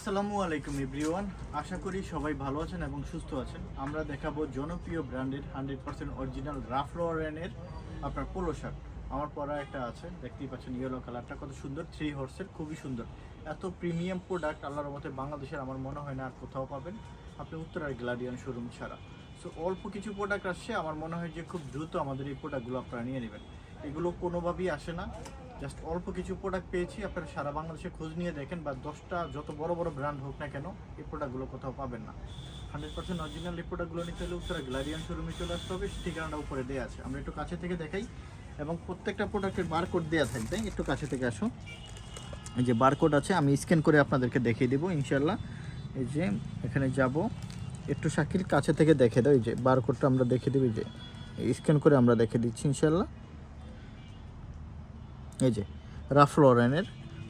আসসালামু আলাইকুম এভরিওয়ান। আশা করি সবাই ভালো আছেন এবং সুস্থ আছেন। আমরা দেখাবো জনপ্রিয় ব্র্যান্ডের হান্ড্রেড পার্সেন্ট অরিজিনাল রাফ রয়ানের আপনার পোলো শার্ট। আমার পরা একটা আছে, দেখতেই পাচ্ছেন ইয়েলো কালারটা কত সুন্দর থ্রি হর্সের খুবই সুন্দর। এত প্রিমিয়াম প্রোডাক্ট আল্লাহর মতে বাংলাদেশের আমার মনে হয় না আর কোথাও পাবেন। আপনি উত্তরার গ্লাডিয়ান শোরুম ছাড়া। সো অল্প কিছু প্রোডাক্ট আসছে, আমার মনে হয় যে খুব দ্রুত আমাদের এই প্রোডাক্টগুলো আপনারা নিয়ে নেবেন। এগুলো কোনোভাবেই আসে না। জাস্ট অল্প কিছু প্রোডাক্ট পেয়েছি, আপনারা সারা বাংলাদেশে খোঁজ নিয়ে দেখেন বা দশটা যত বড় বড় ব্র্যান্ড হোক না কেন, এই প্রোডাক্টগুলো কোথাও পাবেন না। হান্ড্রেড পার্সেন্ট অরিজিনাল এই প্রোডাক্টগুলো নিতে হলে উত্তরা গ্লারিয়ান শোরুমে চলে আসতে হবে, ঠিকানাটা উপরে দেওয়া আছে। আমরা একটু কাছে থেকে দেখাই এবং প্রত্যেকটা প্রোডাক্টের বারকোড দেওয়া থাকবে। একটু কাছে থেকে আসো। এই যে বারকোড আছে, আমি স্ক্যান করে আপনাদেরকে দেখিয়ে দেবো ইনশাল্লাহ এই যে এখানে যাব। একটু শাকিল কাছে থেকে দেখে দাও, এই যে বারকোডটা আমরা দেখে দেবো যে স্ক্যান করে আমরা দেখে দিচ্ছি ইনশাল্লাহ এই যে, রাফ লরেনের।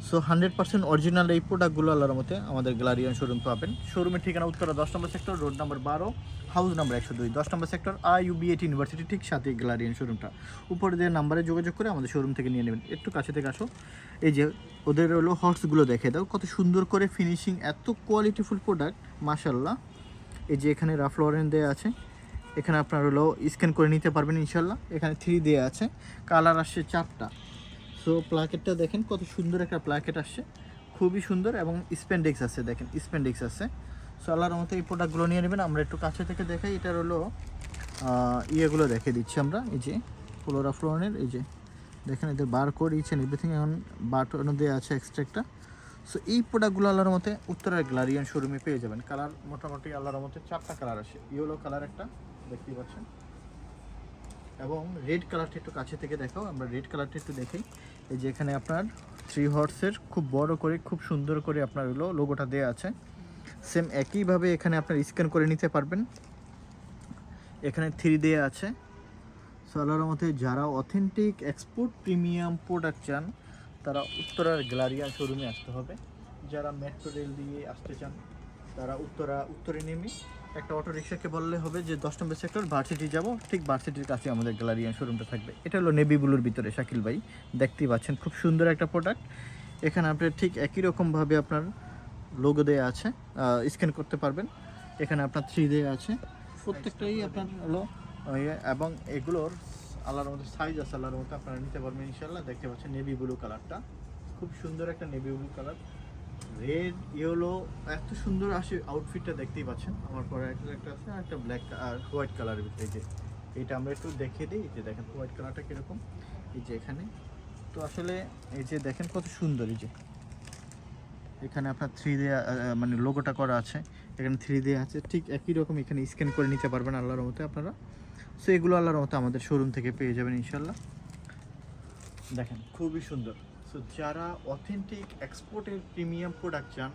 সো হান্ড্রেড পার্সেন্ট অরিজিনাল এই প্রোডাক্টগুলো আল্লাহর মতে আমাদের গ্যালারিয়ান শোরুম পাবেন। শোরুমের ঠিকানা উত্তরা, দশ নম্বর সেক্টর রোড নাম্বার বারো হাউস নাম্বার একশো দুই, দশ নম্বর সেক্টর আই ইউবিএটি ইউনিভার্সিটি ঠিক সাথে গ্যালারিয়ান শোরুমটা উপরে দিয়ে নাম্বারে যোগাযোগ করে আমাদের শোরুম থেকে নিয়ে নেবেন। একটু কাছে থেকে আসো। এই যে, ওদের হলো হর্সগুলো দেখে দাও। কত সুন্দর করে ফিনিশিং এত কোয়ালিটিফুল প্রোডাক্ট মাশাল্লাহ এই যে এখানে রাফ লরেন দেওয়া আছে। এখানে আপনার হলো স্ক্যান করে নিতে পারবেন ইনশাল্লাহ এখানে থ্রি দেওয়া আছে। কালার আসছে চারটা। সো প্লাকেটটা দেখেন, কত সুন্দর একটা প্লাকেট আসছে। খুবই সুন্দর এবং স্পেন্ডেক্স আছে, দেখেন স্পেন্ডেক্স আছে। সো আল্লাহর মতো এই প্রোডাক্টগুলো নিয়ে নেবেন। আমরা একটু কাছে থেকে দেখাই। এটার হলো ইয়েগুলো দেখে দিচ্ছি আমরা। এই যে ফ্লোরা ফ্লোরনের এই যে, দেখেন, এদের bar code each and everything এখন বাটনও দেওয়া আছে এক্সট্রা একটা সো এই প্রোডাক্টগুলো আল্লাহর মতে উত্তরের গ্লারিয়ান শোরুমে পেয়ে যাবেন। কালার মোটামুটি আল্লাহর মতে চারটা কালার আসে। ইয়েলো কালার একটা, দেখতেই পাচ্ছেন। এবং রেড কালারটা একটু কাছে থেকে দেখাও, আমরা রেড কালারটা একটু দেখি এই যে এখানে আপনার থ্রি হর্সের খুব বড় করে, খুব সুন্দর করে আপনার হলো লোগোটা দেওয়া আছে। সেম একইভাবে এখানে আপনার স্ক্যান করে নিতে পারবেন। এখানে থ্রি দেওয়া আছে। সোলার মধ্যে যারা অথেন্টিক এক্সপোর্ট প্রিমিয়াম প্রোডাক্ট চান, তারা উত্তরার গ্যালারিয়া শোরুমে আসতে হবে। যারা মেট্রো রেল দিয়ে আসতে চান, তারা উত্তরা, উত্তরে নেমে একটা অটো রিক্সাকে বললে হবে যে দশ নম্বর সেক্টর ভার্সিটি যাব। ঠিক ভার্সিটির কাছে আমাদের গ্যালারিয়ান শোরুমটা থাকবে। এটা হলো নেভি ব্লুর ভিতরে শাকিল ভাই। দেখতেই পাচ্ছেন খুব সুন্দর একটা প্রোডাক্ট এখানে আপনার ঠিক একই রকমভাবে আপনার লোগো দেওয়া আছে স্ক্যান করতে পারবেন। এখানে আপনার থ্রি দেওয়া আছে। প্রত্যেকটাই আপনার হলো ইয়ে, এবং এগুলোর আল্লাহর মধ্যে সাইজ আছে আল্লাহর মধ্যে আপনারা নিতে পারবেন ইনশাল্লাহ দেখতে পাচ্ছেন নেভি ব্লু কালারটা খুব সুন্দর একটা navy blue colour red yellow এত সুন্দর আসে আউটফিটটা দেখতেই পাচ্ছেন। আমার পরে একটা আছে আর একটা ব্ল্যাক আর হোয়াইট কালারের ভিতরে যে, এইটা আমরা একটু দেখিয়ে দিই। যে দেখেন হোয়াইট কালারটা কীরকম। এই যে এখানে। তো আসলে এই যে দেখেন কত সুন্দর এই যে। এখানে আপনার থ্রি দেয়া মানে লোগোটা করা আছে। এখানে থ্রি দেয়া আছে। ঠিক একই রকম এখানে স্ক্যান করে নিতে পারবেন আল্লাহর মতে আপনারা। সো এগুলো আল্লাহর মতে আমাদের শোরুম থেকে পেয়ে যাবেন ইনশাল্লাহ দেখেন, খুবই সুন্দর। সো যারা অথেন্টিক এক্সপোর্টের প্রিমিয়াম প্রোডাক্ট চান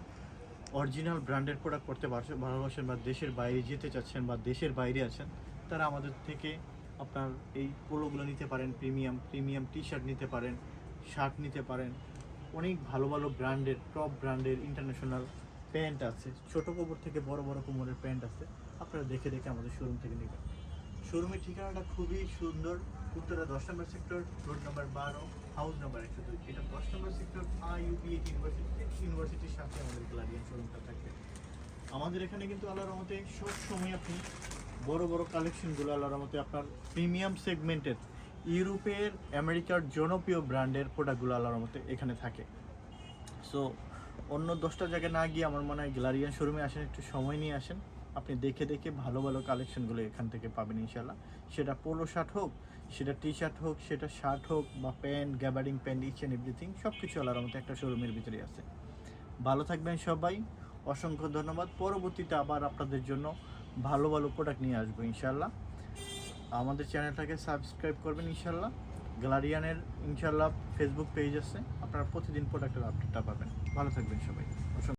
অরিজিনাল ব্র্যান্ডের প্রোডাক্ট করতে ভালোবাসেন বা দেশের বাইরে যেতে চাচ্ছেন বা দেশের বাইরে আছেন, তারা আমাদের থেকে আপনার এই পোলোগুলো নিতে পারেন প্রিমিয়াম প্রিমিয়াম টি শার্ট নিতে পারেন শার্ট নিতে পারেন। অনেক ভালো ভালো ব্র্যান্ডের টপ ব্র্যান্ডের ইন্টারন্যাশনাল প্যান্ট আছে, ছোটো কোমর থেকে বড় বড় কোমরের প্যান্ট আছে, আপনারা দেখে দেখে আমাদের শোরুম থেকে নেবেন। শোরুমের ঠিকানাটা খুবই সুন্দর। উত্তরা দশ নম্বর সেক্টর, রোড নাম্বার বারো হাউস নাম্বার একশো দুই। এটা দশ নম্বর সেক্টর আই ইউনিভার্সিটি ইউনিভার্সিটির সাথে আমাদের গ্লাডিয়ান শোরুমটা থাকবে। আমাদের এখানে কিন্তু আল্লাহর রহমতে সব সময় আপনি বড় বড় কালেকশনগুলো আল্লাহর রহমতে আপনার প্রিমিয়াম সেগমেন্টের ইউরোপের, আমেরিকার জনপ্রিয় ব্র্যান্ডের প্রোডাক্টগুলো আল্লাহর মতে এখানে থাকে। সো অন্য দশটা জায়গায় না গিয়ে আমার মনে হয় গ্লারিয়ান শোরুমে আসেন, একটু সময় নিয়ে আসেন। আপনি দেখে দেখে ভালো ভালো কালেকশনগুলো এখান থেকে পাবেন ইনশাল্লাহ সেটা পোলো শার্ট হোক, সেটা টি শার্ট হোক, সেটা শার্ট হোক বা pant gabardine pant each and everything সব কিছু আল্লাহর মতো একটা শোরুমের ভিতরে আছে। ভালো থাকবেন সবাই, অসংখ্য ধন্যবাদ। পরবর্তীতে আবার আপনাদের জন্য ভালো ভালো প্রোডাক্ট নিয়ে আসব ইনশাল্লাহ আমাদের চ্যানেলটাকে সাবস্ক্রাইব করবেন ইনশাল্লাহ গ্যালারিয়ানের ইনশাল্লাহ ফেসবুক পেজ আছে, আপনারা প্রতিদিন প্রোডাক্টের আপডেটটা পাবেন। ভালো থাকবেন সবাই। অসংখ্য